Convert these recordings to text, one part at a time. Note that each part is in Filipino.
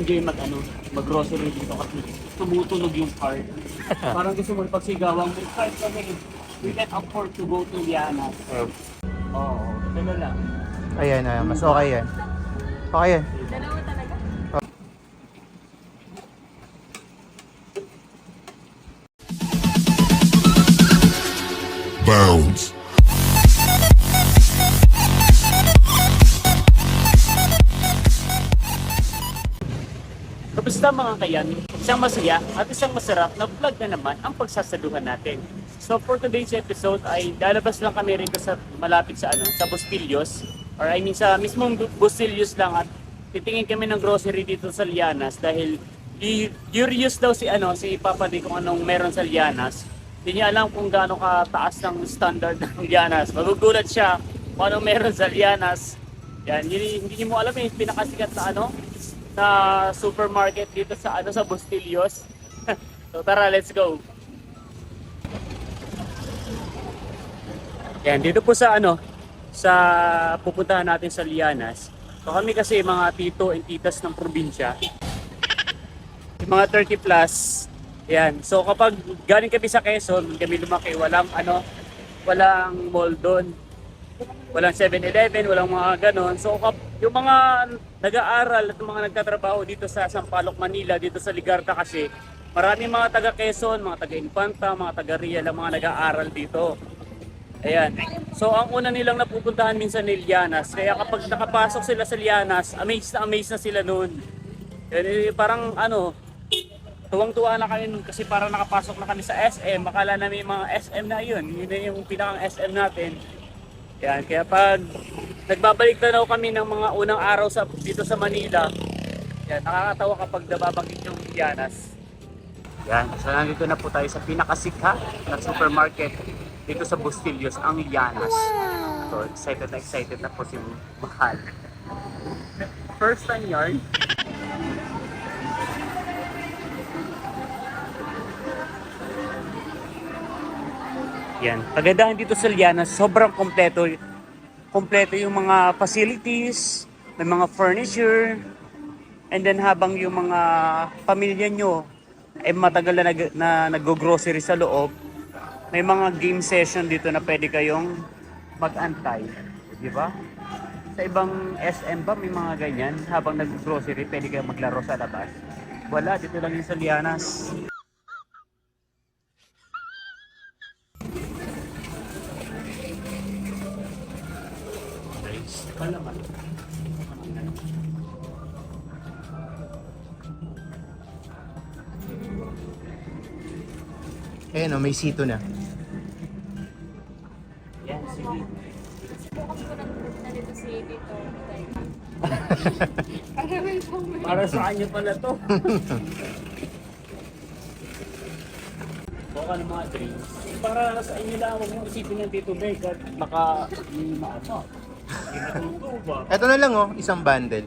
nakaka-enjoy mag ano, mag-grocery dito kasi tumutunog yung cart. Parang gusto mo pagsigawan mo, kahit kami, we can afford to go to Liana. Oo, ganun lang. Ayan, ayan. Mas okay yan. Okay yan. Dalawa Kayan? Isang masaya at isang masarap na vlog na naman ang pagsasaluhan natin. So for today's episode ay lalabas lang kami rito sa malapit sa ano, sa Bustillos or I mean sa mismong Bu- Bustillos lang at titingin kami ng grocery dito sa Lianas dahil curious daw si ano si Papa Di kung anong meron sa Lianas. Hindi niya alam kung gaano kataas ng standard ng Lianas. Magugulat siya kung anong meron sa Lianas. Yan, hindi, hindi mo alam yung pinakasikat na ano, na supermarket dito sa ano sa Bustillos. so tara, let's go. Yan, dito po sa ano, sa pupuntahan natin sa Lianas. So kami kasi mga tito and titas ng probinsya. Yung mga 30 plus. Yan. So kapag galing kami sa Quezon, kami lumaki, walang ano, walang mall doon walang 7-Eleven, walang mga ganon. So kap- yung mga nag-aaral at mga nagtatrabaho dito sa Sampaloc, Manila, dito sa Ligarta kasi, maraming mga taga Quezon, mga taga Infanta, mga taga ang mga nag-aaral dito. Ayan. So ang una nilang napupuntahan minsan ni Lianas, kaya kapag nakapasok sila sa Lianas, amazed na amazed na sila noon. Yan, eh, parang ano, tuwang-tuwa na kami kasi parang nakapasok na kami sa SM, makala namin mga SM na yun, yun na yung pinakang SM natin. Yan, kaya pag nagbabalik na daw kami ng mga unang araw sa, dito sa Manila, yan, nakakatawa kapag nababanggit yung Lianas. Yan, so nandito na po tayo sa pinakasikha na supermarket dito sa Bustillos, ang Lianas. So excited na excited na po si Mahal. First time yarn. Yan. Kagandahan dito sa Lianas, sobrang kompleto. Kompleto yung mga facilities, may mga furniture, and then habang yung mga pamilya nyo ay matagal na, nag, na nag-grocery sa loob, may mga game session dito na pwede kayong mag-antay. Di ba? Sa ibang SM ba may mga ganyan? Habang nag-grocery, pwede kayong maglaro sa labas. Wala, dito lang yung sa Lianas. May sito na. Yan, sige. Bukas ko ng group na dito si Tito. Para may sa kanya pala to. Baka ng mga drinks. Para sa inyo lang, huwag mong isipin ng Tito Meg at baka hindi maano. Ito na lang oh, isang bundle.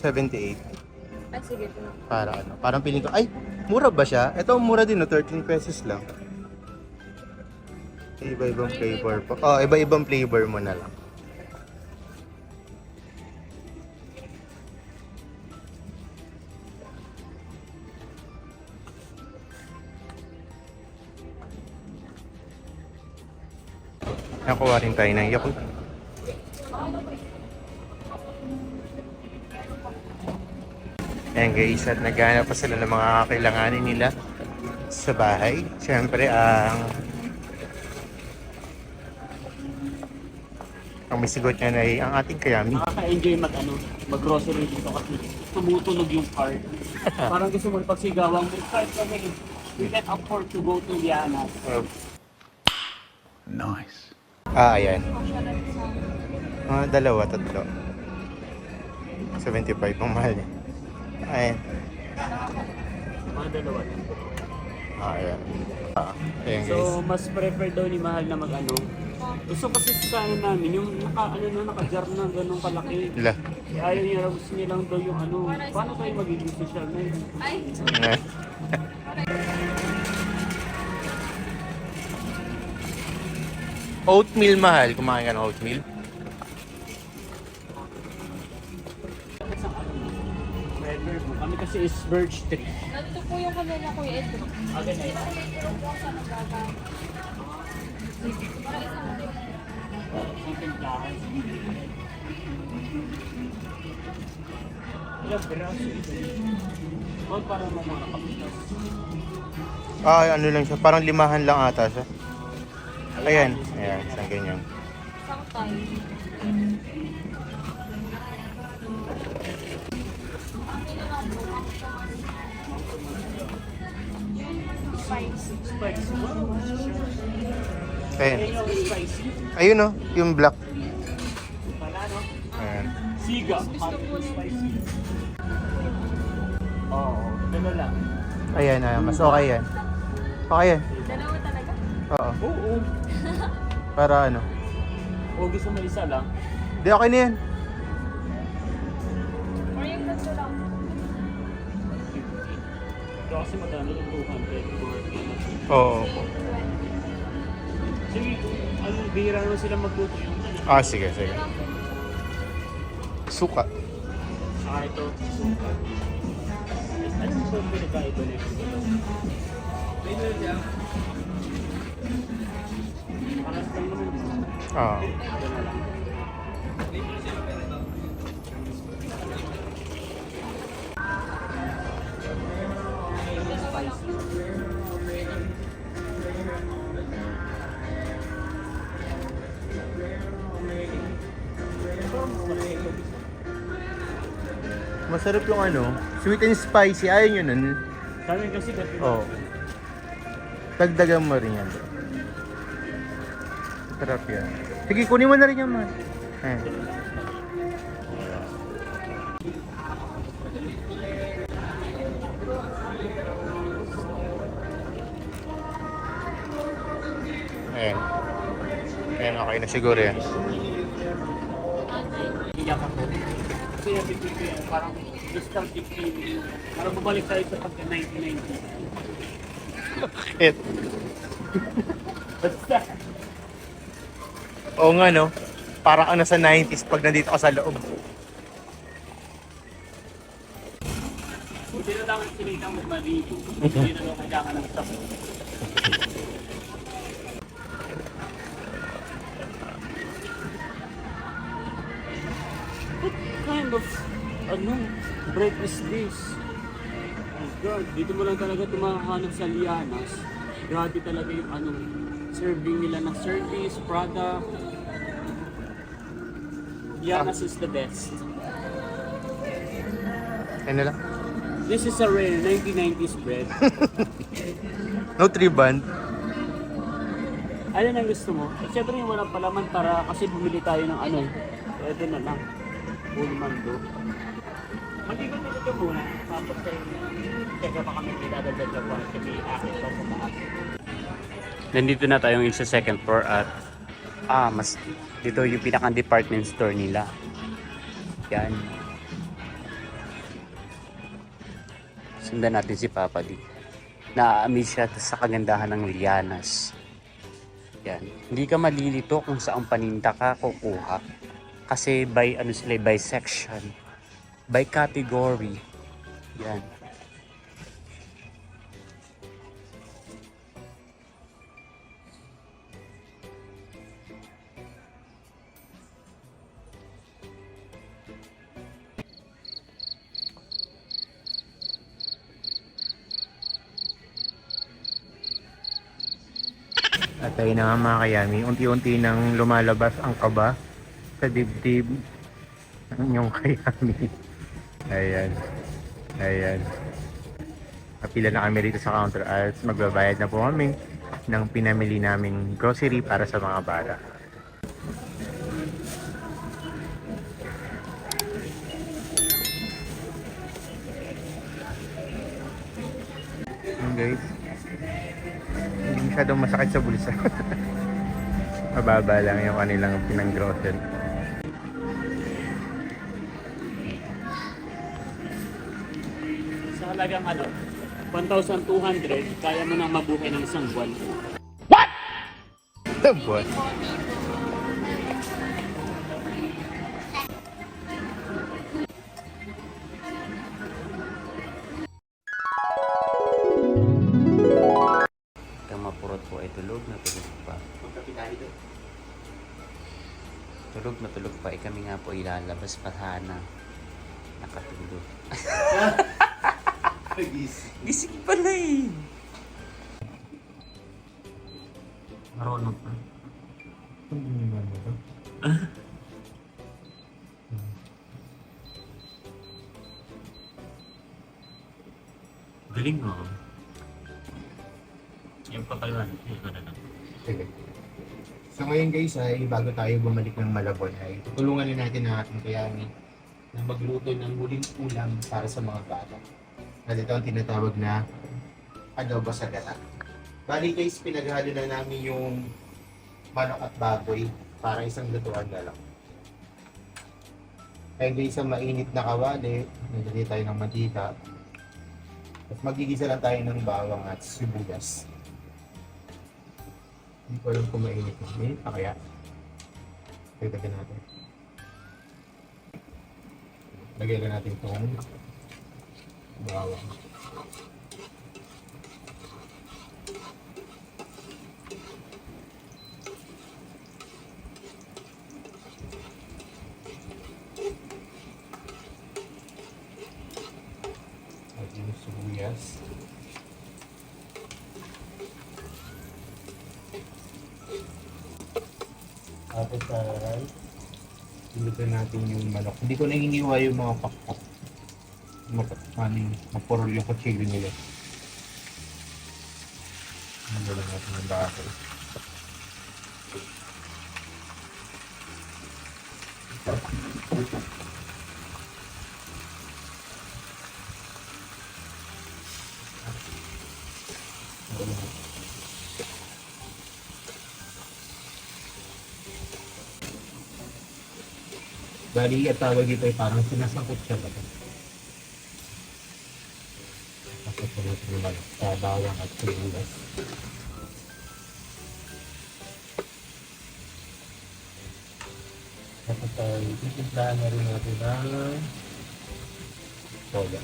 78. Ay, sige. ito. Para ano, parang piling ko, ay, mura ba siya? Ito, mura din, no? 13 pesos lang. Iba-ibang flavor po. Oh, iba-ibang flavor mo na lang. Nakuha rin tayo ng Yakult. Ayan guys, at naghanap pa sila ng mga kailanganin nila sa bahay. Siyempre, ang ang may sigot niyan ay ang ating kayami. Nakaka-enjoy mag ano, mag-grocery dito kasi tumutunog yung cart. Parang gusto mo pagsigawan mo, kahit kami, we can afford to go to Liana. Nice. Ah, ayan. Mga dalawa, tatlo. 75 ang mahal niya. Ayan. Mga dalawa. Ah, ayan. Ah, ayan guys. So, mas prefer daw ni Mahal na mag-ano. Gusto kasi sa ano namin, yung naka, ano na, naka-jar na gano'ng kalaki. Ila. Ayaw niya, gusto nilang daw yung ano, paano tayo magiging social na yun? Ay. Oatmeal mahal. Kumain ka ng oatmeal? Is Birch Tree. Nandito po yung kanila Kuya Ed. Agad na yun. Pero po sa nagkaka. Para isang din. Ang tindahan. Ilang piraso ito? Oh, para mo mga kapitas. Ah, ano lang siya. Parang limahan lang ata siya. Ayan. Ayan, isang ganyan. Isang time. Spicy. Spicy. Wow. Ayan. Ayun yung spicy. Ayun oh, yung black. Pala, no? Ayan. Siga. Hot and spicy. Oo. Dalo lang. Ayan, ayan. Mas okay yan. Okay yan. Dalawa talaga? Oo. Oo. Para ano. O gusto mo isa lang? Di okay na yan. Or yung tatlo lang? Ito kasi magkano yung 200 or Oo. Sige, ano, bihira naman sila magluto yung ano. Ah, sige, sige. Suka. Saka ito, suka. Ano mo ba yung pinagkaiba nito? Paras lang naman. Oo. Ito na lang. Masarap yung ano, sweet and spicy. Ayaw nyo nun. Sa amin kasi dati Oo. Dagdagan mo rin yan. bro. Sarap yan. Sige, kunin mo na rin yan, man. Eh. Okay na siguro yan. iyak ako. Kasi yung ko yan, parang nostalgic feeling. Parang bumalik tayo sa pagka 1990. It. Basta. Oo nga, no? Parang ano sa 90s pag nandito ka sa loob. Hindi na lang sinita mo maligo. Hindi na lang kailangan ng stop. Bread is this? Oh God, dito mo lang talaga tumahanap sa Lianas. Grabe talaga yung ano, serving nila ng service, product. Lianas is the best. Ano lang? This is a rare 1990s bread. No tree band. Alin ang gusto mo? Eh, Siyempre yung walang palaman para kasi bumili tayo ng ano. Ito na lang. Full mando. Mag-ikot-ikot ka muna. Tapos ay teka pa kami pinadagdag na pa kasi akin pa sa taas. Nandito na tayong sa second floor at ah, mas dito yung pinakang department store nila. Yan. Sundan natin si Papa D. Na-amaze siya sa kagandahan ng lianas. Yan. Hindi ka malilito kung saan paninda ka kukuha. Kasi by ano sila, by section, by category. Yan. At ayun na nga mga kayami, unti-unti nang lumalabas ang kaba sa dibdib ng inyong kayami. Ayan. Ayan. Kapila na kami rito sa counter at magbabayad na po kami ng pinamili naming grocery para sa mga bata. Ayan guys. Hindi masyadong masakit sa bulsa. Mababa lang yung kanilang pinang-grocery. talagang ano, 1,200, kaya mo nang mabuhay ng isang buwan. What? The buwan? Kamapurot po ay tulog na tulog pa. Tulog na tulog pa, eh kami nga po ilalabas pa sana. Nakatulog. Gising pala eh. Marunong pa. Galing mo. Yung papayuan. Yung ano na. Sige. So ngayon guys ay bago tayo bumalik ng Malabon ay tulungan na natin ang ating kayami na magluto ng huling ulam para sa mga bata. At ito ang tinatawag na adobo sa gata. Bali guys, pinaghalo na namin yung manok at baboy para isang lutuan na lang. Kaya guys, sa mainit na kawali, nilagay tayo ng mantika. At magigisa lang tayo ng bawang at sibuyas. Hindi ko alam kung mainit na. Mainit pa kaya? Pagdagan natin. Lagay lang natin itong bawang. At yung sibuyas. Tapos ay Ilutan natin yung manok. Hindi ko na iniwa yung mga pakpak. Ano yung mapurol yung kutsilyo nila. Ano lang natin yung baso. Ano lang. Bali, at tawag dito ay parang sinasangkot siya ba? Tapos ko natin sa bawang at sibuyas. Tapos ay titimplahan na rin natin ng soda.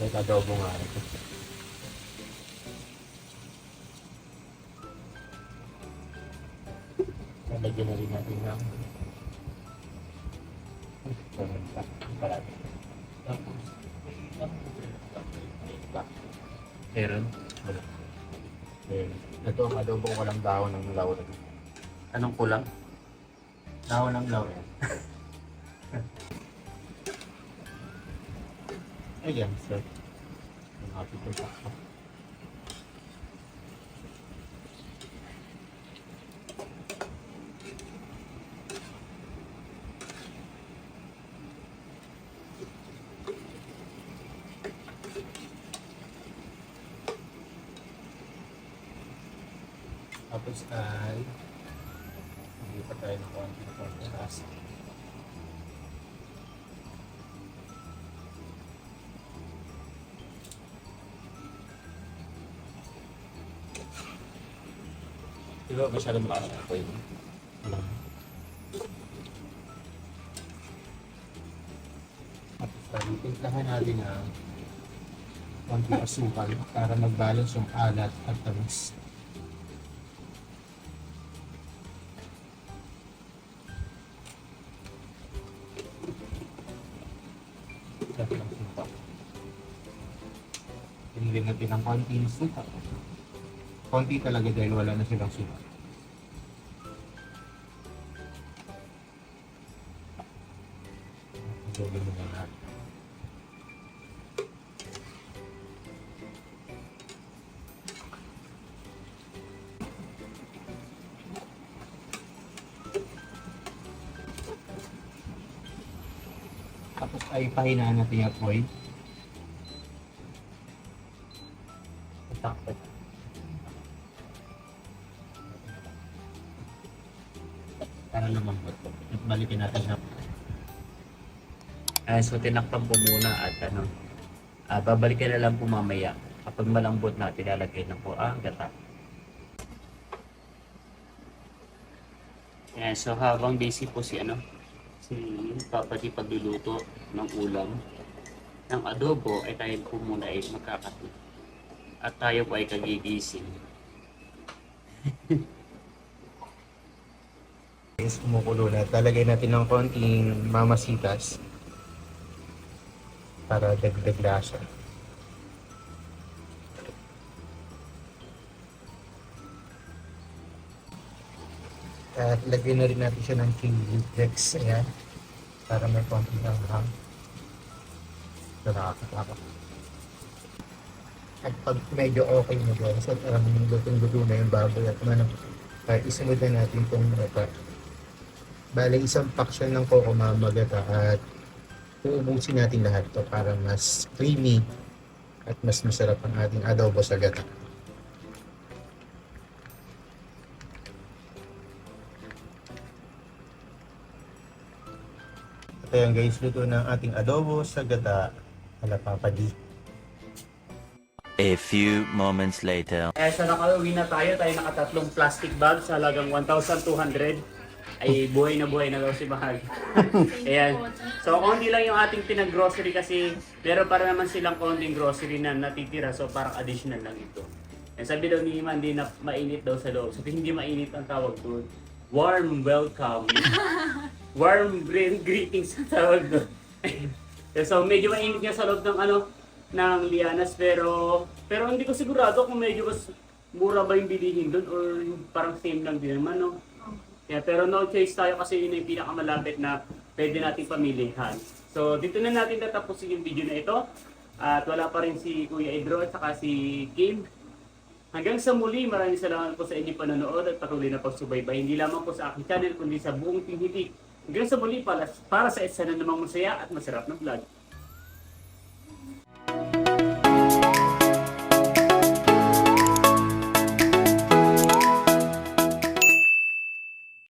May adobo nga ito. Lalagyan na rin natin ng Meron. Wala. Ayun. Ito ang adobong walang dahon ng laurel. Anong kulang? Dahon ng laurel. Ayan, sir. Ang happy ko sa Tapos ay hindi pa tayo ng konti na konti lasa. Di ba masyadong malakas ako yun? Tayo, timplahan natin ang konti asukal para mag-balance yung alat at tamis. Sarap ng suka. Pinili natin ng konting suka. Konti talaga dahil wala na silang suka. Adobo mo na lahat. Tapos ay pahinaan natin yung apoy. Takot. Para lumambot. At balikin natin siya. Ah, so tinakpan po muna at ano, ah, babalikan na lang po mamaya. Kapag malambot na, tilalagay na po ang gata. Yan, so habang busy po si ano, si Papa di pagluluto ng ulam ng adobo ay tayo po muna ay magkakati. At tayo po ay kagigising. Guys, kumukulo na. Talagay natin ng konting mamasitas para dagdag lasa. At lagyan na rin natin siya ng chili flakes. Ayan. Para may konting anghang. Ito nakakatakot. At pag medyo okay na guys, at um, lutong-luto na yung baboy at ano, uh, isunod na natin itong mata. Bale, isang pack siya ng coco mamagata at uubusin natin lahat to para mas creamy at mas masarap ang ating adobo sa gata. Ayan guys, luto ng ating adobo sa gata. Hala papadi. A few moments later. Eh, so nakauwi na tayo. Tayo nakatatlong plastic bag sa halagang 1,200. Ay, buhay na buhay na daw si Mahal. Ayan. So, konti lang yung ating pinag-grocery kasi meron para naman silang konting grocery na natitira. So, parang additional lang ito. And sabi daw ni Iman, hindi na mainit daw sa loob. So, hindi mainit ang tawag doon. Warm welcome. Warm gre- greetings ang tawag doon. so, medyo mainit nga sa loob ng ano, ng Lianas pero pero hindi ko sigurado kung medyo mas mura ba yung bilihin doon or parang same lang din naman no. Yeah, pero no choice tayo kasi yun yung pinakamalapit na pwede nating pamilihan. So dito na natin tatapusin yung video na ito. At wala pa rin si Kuya Edro at saka si Kim. Hanggang sa muli, maraming salamat po sa inyong panonood at patuloy na pagsubaybay. Hindi lamang po sa aking channel, kundi sa buong Team. Hanggang sa muli, para, para sa isa na namang masaya at masarap na vlog.